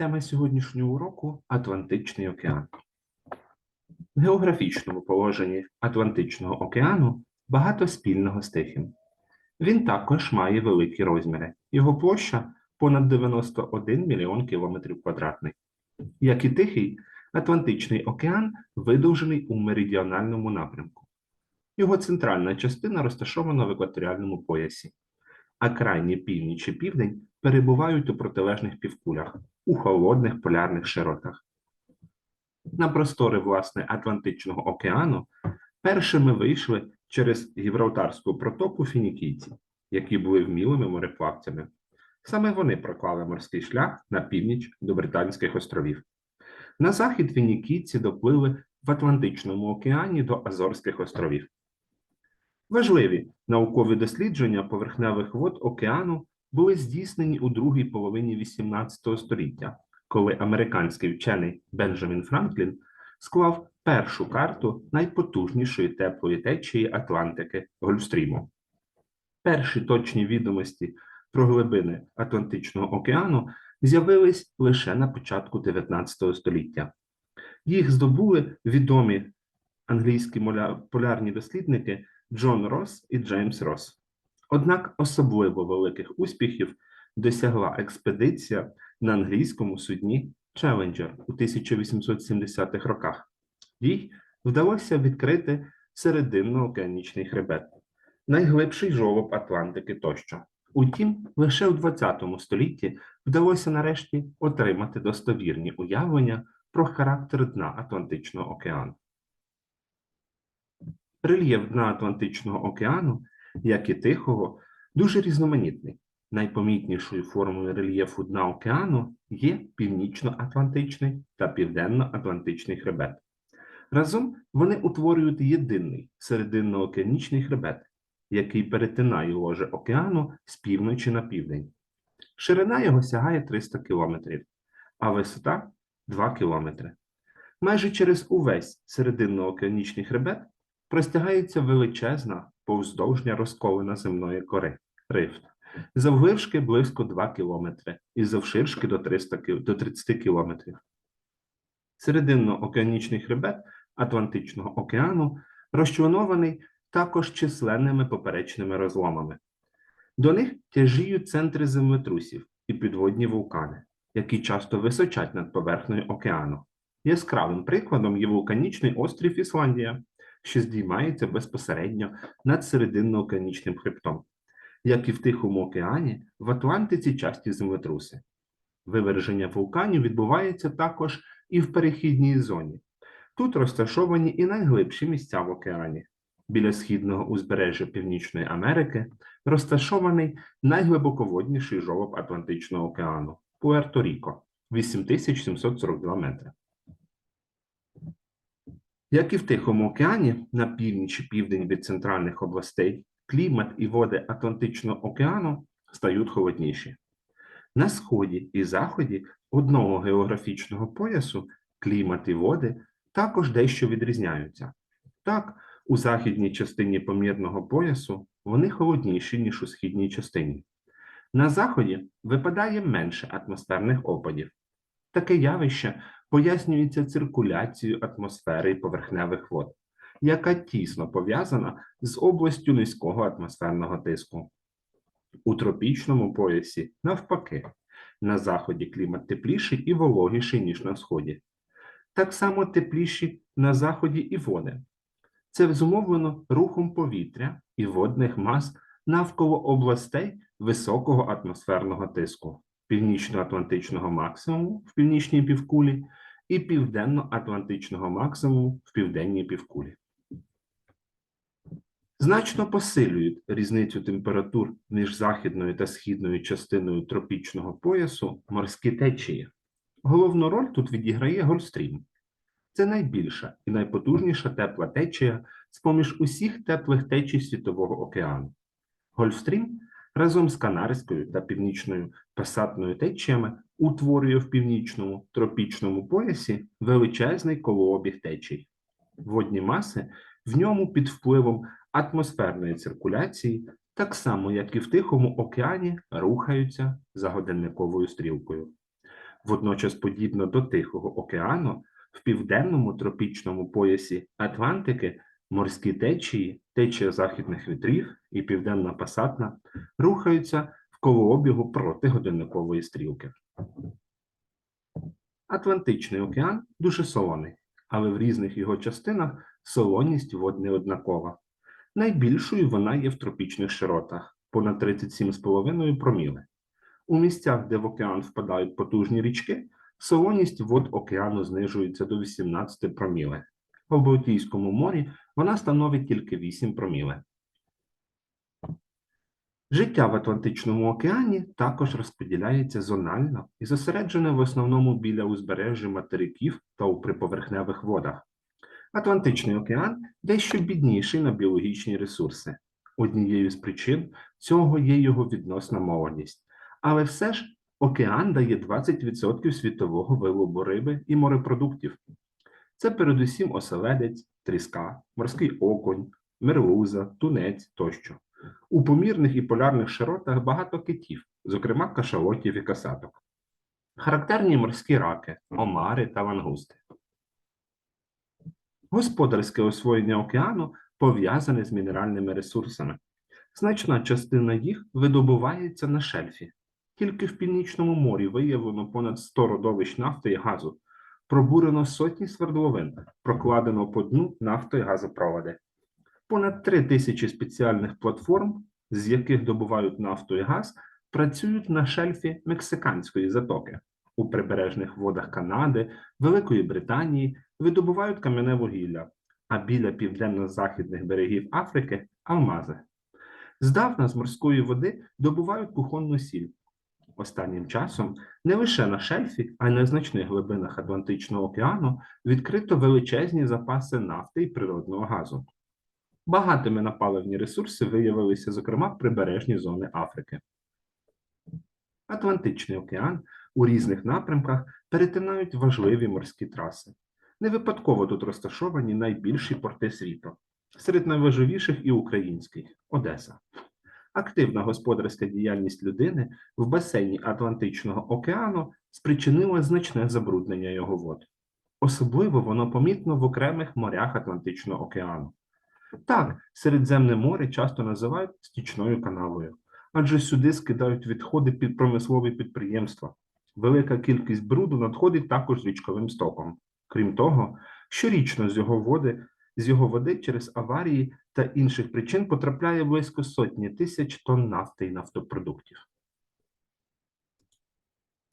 Тема сьогоднішнього уроку Атлантичний океан. В географічному положенні Атлантичного океану багато спільного з Тихим. Він також має великі розміри. Його площа понад 91 мільйон кілометрів квадратних. Як і Тихий, Атлантичний океан видовжений у меридіональному напрямку. Його центральна частина розташована в екваторіальному поясі, а крайні північ і південь перебувають у протилежних півкулях у холодних полярних широтах. На простори власне Атлантичного океану першими вийшли через Гібралтарську протоку фінікійці, які були вмілими мореплавцями. Саме вони проклали морський шлях на північ до Британських островів. На захід фінікійці доплили в Атлантичному океані до Азорських островів. Важливі наукові дослідження поверхневих вод океану були здійснені у другій половині XVIII століття, коли американський вчений Бенджамін Франклін склав першу карту найпотужнішої теплої течії Атлантики Гольфстріму. Перші точні відомості про глибини Атлантичного океану з'явились лише на початку 19 століття. Їх здобули відомі англійські полярні дослідники Джон Росс і Джеймс Росс. Однак особливо великих успіхів досягла експедиція на англійському судні Челенджер у 1870-х роках. Їй вдалося відкрити серединно-океанічний хребет, найглибший жолоб Атлантики тощо. Утім, лише у 20 столітті вдалося нарешті отримати достовірні уявлення про характер дна Атлантичного океану. Рельєф дна Атлантичного океану, як і Тихого, дуже різноманітний. Найпомітнішою формою рельєфу дна океану є північно-атлантичний та південно-атлантичний хребет. Разом вони утворюють єдиний серединно-океанічний хребет, який перетинає ложе океану з півночі на південь. Ширина його сягає 300 кілометрів, а висота 2 кілометри. Майже через увесь серединно-океанічний хребет простягається величезна повздовжня розколина земної кори рифт, заввишки близько 2 кілометри і завширшки до 300 до 30 кілометрів. Серединно-океанічний хребет Атлантичного океану розчленований також численними поперечними розломами. До них тяжіють центри землетрусів і підводні вулкани, які часто височать над поверхнею океану. Яскравим прикладом є вулканічний острів Ісландія, що здіймається безпосередньо над серединно-океанічним хребтом. Як і в Тихому океані, в Атлантиці часті землетруси. Виверження вулканів відбувається також і в перехідній зоні. Тут розташовані і найглибші місця в океані. Біля східного узбережжя Північної Америки розташований найглибоководніший жолоб Атлантичного океану Пуерто-Ріко 8742 метри. Як і в Тихому океані, на північ і південь від центральних областей, клімат і води Атлантичного океану стають холодніші. На сході і заході одного географічного поясу клімат і води також дещо відрізняються. Так, у західній частині помірного поясу вони холодніші, ніж у східній частині. На заході випадає менше атмосферних опадів. Таке явище пояснюється циркуляцією атмосфери і поверхневих вод, яка тісно пов'язана з областю низького атмосферного тиску. У тропічному поясі, навпаки, на заході клімат тепліший і вологіший, ніж на сході. Так само тепліші на заході і води. Це зумовлено рухом повітря і водних мас навколо областей високого атмосферного тиску, північно-атлантичного максимуму в північній півкулі і південно-атлантичного максимуму в південній півкулі. Значно посилюють різницю температур між західною та східною частиною тропічного поясу морські течії. Головну роль тут відіграє Гольфстрім. Це найбільша і найпотужніша тепла течія з-поміж усіх теплих течій Світового океану. Гольфстрім разом з Канарською та Північною пасатною течіями утворює в північному тропічному поясі величезний колообіг течій. Водні маси в ньому під впливом атмосферної циркуляції, так само як і в Тихому океані, рухаються за годинниковою стрілкою. Водночас, подібно до Тихого океану, в південному тропічному поясі Атлантики морські течії, течія західних вітрів і південна пасатна рухаються в колообігу проти годинникової стрілки. Атлантичний океан дуже солоний, але в різних його частинах солоність вод не однакова. Найбільшою вона є в тропічних широтах понад 37,5 проміли. У місцях, де в океан впадають потужні річки, солоність вод океану знижується до 18 проміле. В Балтійському морі вона становить тільки 8 проміле. Життя в Атлантичному океані також розподіляється зонально і зосереджене в основному біля узбережжя материків та у приповерхневих водах. Атлантичний океан дещо бідніший на біологічні ресурси. Однією з причин цього є його відносна молодість. Але все ж океан дає 20% світового вилову риби і морепродуктів. Це передусім оселедець, тріска, морський окунь, мерлуза, тунець тощо. У помірних і полярних широтах багато китів, зокрема кашалотів і касаток. Характерні морські раки, омари та лангусти. Господарське освоєння океану пов'язане з мінеральними ресурсами. Значна частина їх видобувається на шельфі. Тільки в Північному морі виявлено понад 100 родовищ нафти і газу, пробурено сотні свердловин, прокладено по дну нафто і газопроводи. Понад 3 тисячі спеціальних платформ, з яких добувають нафту і газ, працюють на шельфі Мексиканської затоки. У прибережних водах Канади, Великої Британії видобувають кам'яне вугілля, а біля південно-західних берегів Африки алмази. Здавна з морської води добувають кухонну сіль. Останнім часом не лише на шельфі, а й на значних глибинах Атлантичного океану відкрито величезні запаси нафти і природного газу. Багатими на паливні ресурси виявилися, зокрема, прибережні зони Африки. Атлантичний океан у різних напрямках перетинають важливі морські траси. Не випадково тут розташовані найбільші порти світу. Серед найважливіших і український Одеса. Активна господарська діяльність людини в басейні Атлантичного океану спричинила значне забруднення його вод. Особливо воно помітно в окремих морях Атлантичного океану. Так, Середземне море часто називають стічною канавою, адже сюди скидають відходи під промислові підприємства. Велика кількість бруду надходить також річковим стоком. Крім того, щорічно з його води, з його води через аварії та інших причин потрапляє близько сотні тисяч тонн нафти і нафтопродуктів.